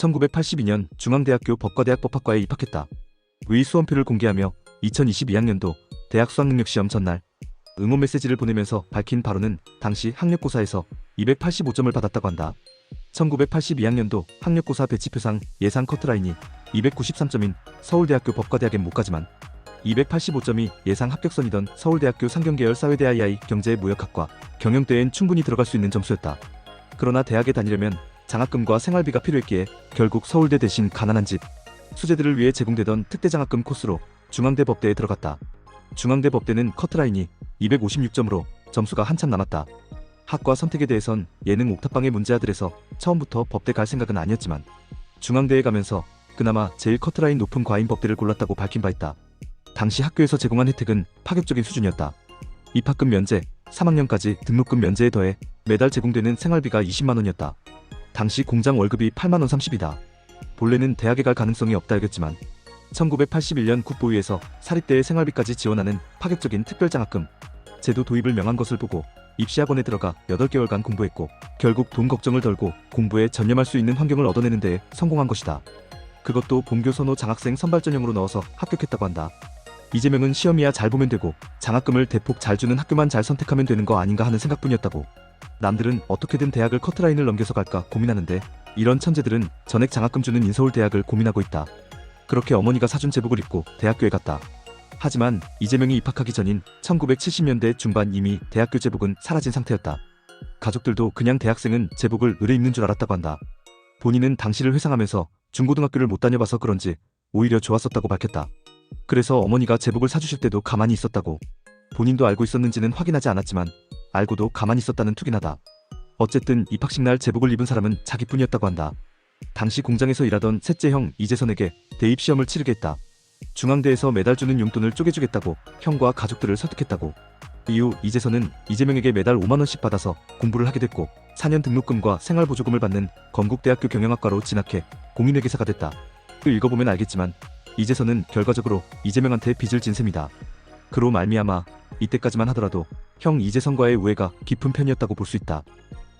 1982년 중앙대학교 법과대학 법학과에 입학했다. 의 수험표를 공개하며 2022학년도 대학 수학능력시험 전날 응원 메시지를 보내면서 밝힌 바로는 당시 학력고사에서 285점을 받았다고 한다. 1982학년도 학력고사 배치표상 예상 커트라인이 293점인 서울대학교 법과대학엔 못 가지만 285점이 예상 합격선이던 서울대학교 상경계열 사회대 II 경제무역학과 경영대엔 충분히 들어갈 수 있는 점수였다. 그러나 대학에 다니려면 장학금과 생활비가 필요했기에 결국 서울대 대신 가난한 집 수재들을 위해 제공되던 특대장학금 코스로 중앙대 법대에 들어갔다. 중앙대 법대는 커트라인이 256점으로 점수가 한참 남았다. 학과 선택에 대해선 예능 옥탑방의 문제 아들에서 처음부터 법대 갈 생각은 아니었지만 중앙대에 가면서 그나마 제일 커트라인 높은 과인 법대를 골랐다고 밝힌 바 있다. 당시 학교에서 제공한 혜택은 파격적인 수준이었다. 입학금 면제, 3학년까지 등록금 면제에 더해 매달 제공되는 생활비가 20만 원이었다. 당시 공장 월급이 8만 원 30이다. 본래는 대학에 갈 가능성이 없다 여겼지만 1981년 국보위에서 사립대의 생활비까지 지원하는 파격적인 특별장학금 제도 도입을 명한 것을 보고 입시학원에 들어가 8개월간 공부했고 결국 돈 걱정을 덜고 공부에 전념할 수 있는 환경을 얻어내는 데 성공한 것이다. 그것도 본교 선호 장학생 선발 전형으로 넣어서 합격했다고 한다. 이재명은 시험이야 잘 보면 되고 장학금을 대폭 잘 주는 학교만 잘 선택하면 되는 거 아닌가 하는 생각뿐이었다고. 남들은 어떻게든 대학을 커트라인을 넘겨서 갈까 고민하는데 이런 천재들은 전액 장학금 주는 인서울 대학을 고민하고 있다. 그렇게 어머니가 사준 제복을 입고 대학교에 갔다. 하지만 이재명이 입학하기 전인 1970년대 중반 이미 대학교 제복은 사라진 상태였다. 가족들도 그냥 대학생은 제복을 의뢰 입는 줄 알았다고 한다. 본인은 당시를 회상하면서 중고등학교를 못 다녀봐서 그런지 오히려 좋았었다고 밝혔다. 그래서 어머니가 제복을 사주실 때도 가만히 있었다고. 본인도 알고 있었는지는 확인하지 않았지만 알고도 가만히 있었다는 투기나다. 어쨌든 입학식 날 제복을 입은 사람은 자기뿐이었다고 한다. 당시 공장에서 일하던 셋째 형 이재선에게 대입 시험을 치르게 했다. 중앙대에서 매달 주는 용돈을 쪼개주겠다고 형과 가족들을 설득했다고. 이후 이재선은 이재명에게 매달 5만 원씩 받아서 공부를 하게 됐고 4년 등록금과 생활보조금을 받는 건국대학교 경영학과로 진학해 공인회계사가 됐다. 그 읽어보면 알겠지만 이재선은 결과적으로 이재명한테 빚을 진 셈이다. 그로 말미암아 이때까지만 하더라도 형 이재선과의 우애가 깊은 편이었다고 볼 수 있다.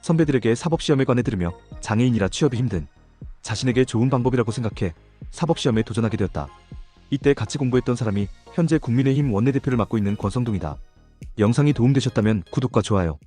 선배들에게 사법시험에 관해 들으며 장애인이라 취업이 힘든 자신에게 좋은 방법이라고 생각해 사법시험에 도전하게 되었다. 이때 같이 공부했던 사람이 현재 국민의힘 원내대표를 맡고 있는 권성동이다. 영상이 도움되셨다면 구독과 좋아요.